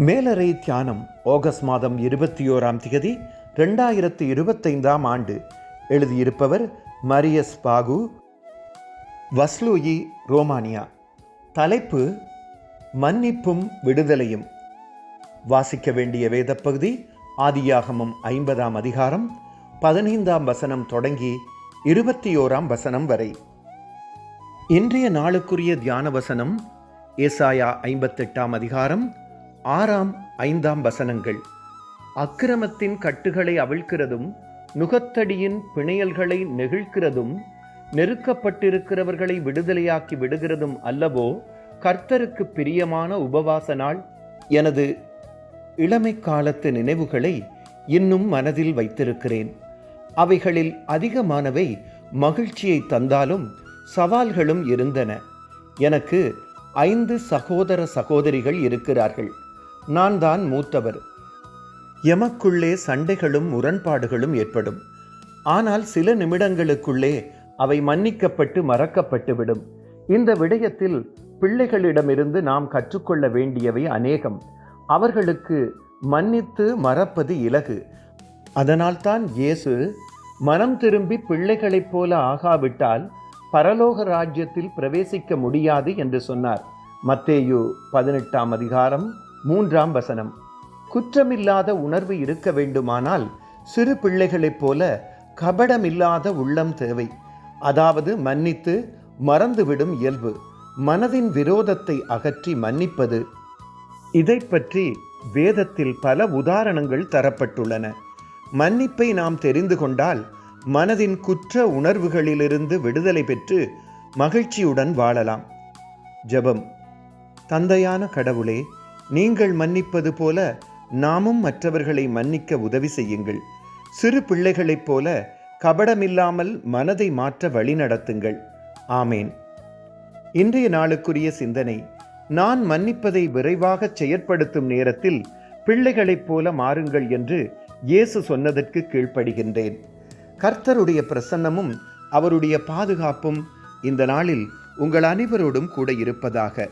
மேலறை தியானம் ஆகஸ்ட் மாதம் இருபத்தி ஓராம் தேதி ரெண்டாயிரத்து இருபத்தைந்தாம் ஆண்டு. எழுதியிருப்பவர் மரியஸ் பாகு. வஸ்லூயி ரோமானியா. தலைப்பு மன்னிப்பும் விடுதலையும். வாசிக்க வேண்டிய வேதப்பகுதி ஆதியாகமம் ஐம்பதாம் அதிகாரம் பதினைந்தாம் வசனம் தொடங்கி இருபத்தி ஓராம் வசனம் வரை. இன்றைய நாளுக்குரிய தியான வசனம் ஏசாயா ஐம்பத்தெட்டாம் அதிகாரம் ஆறாம் ஐந்தாம் வசனங்கள். அக்கிரமத்தின் கட்டுகளை அவிழ்க்கிறதும் நுகத்தடியின் பிணையல்களை நெகிழ்க்கிறதும் நெருக்கப்பட்டிருக்கிறவர்களை விடுதலையாக்கி விடுகிறதும் அல்லவோ கர்த்தருக்கு பிரியமான உபவாச நாள். எனது இளமை காலத்து நினைவுகளை இன்னும் மனதில் வைத்திருக்கிறேன். அவைகளில் அதிகமானவை மகிழ்ச்சியை தந்தாலும் சவால்களும் இருந்தன. எனக்கு ஐந்து சகோதர சகோதரிகள் இருக்கிறார்கள். நான் தான் மூத்தவர். எமக்குள்ளே சண்டைகளும் முரண்பாடுகளும் ஏற்படும். ஆனால் சில நிமிடங்களுக்குள்ளே அவை மன்னிக்கப்பட்டு மறக்கப்பட்டுவிடும். இந்த விடயத்தில் பிள்ளைகளிடமிருந்து நாம் கற்றுக்கொள்ள வேண்டியவை அநேகம். அவர்களுக்கு மன்னித்து மறப்பது இலகு. அதனால்தான் இயேசு மனம் திரும்பி பிள்ளைகளைப் போல ஆகாவிட்டால் பரலோக ராஜ்யத்தில் பிரவேசிக்க முடியாது என்று சொன்னார். மத்தேயு பதினெட்டாம் அதிகாரம் மூன்றாம் வசனம். குற்றமில்லாத உணர்வு இருக்க வேண்டுமானால் சிறு பிள்ளைகளைப் போல கபடமில்லாத உள்ளம் தேவை. அதாவது மன்னித்து மறந்துவிடும் இயல்பு. மனதின் விரோதத்தை அகற்றி மன்னிப்பது. இதை பற்றி வேதத்தில் பல உதாரணங்கள் தரப்பட்டுள்ளன. மன்னிப்பை நாம் தெரிந்து கொண்டால் மனதின் குற்ற உணர்வுகளிலிருந்து விடுதலை பெற்று மகிழ்ச்சியுடன் வாழலாம். ஜெபம். தந்தையான கடவுளே நீங்கள் மன்னிப்பது போல நாமும் மற்றவர்களை மன்னிக்க உதவி செய்யுங்கள். சிறு பிள்ளைகளைப் போல கபடமில்லாமல் மனதை மாற்ற வழிநடத்துங்கள் ஆமேன். இன்றைய நாளுக்குரிய சிந்தனை நான் மன்னிப்பதை விரைவாக செயற்படுத்தும் நேரத்தில் பிள்ளைகளைப் போல மாறுங்கள் என்று இயேசு சொன்னதற்கு கீழ்ப்படுகின்றேன். கர்த்தருடைய பிரசன்னமும் அவருடைய பாதுகாப்பும் இந்த நாளில் உங்கள் அனைவரோடும் கூட இருப்பதாக.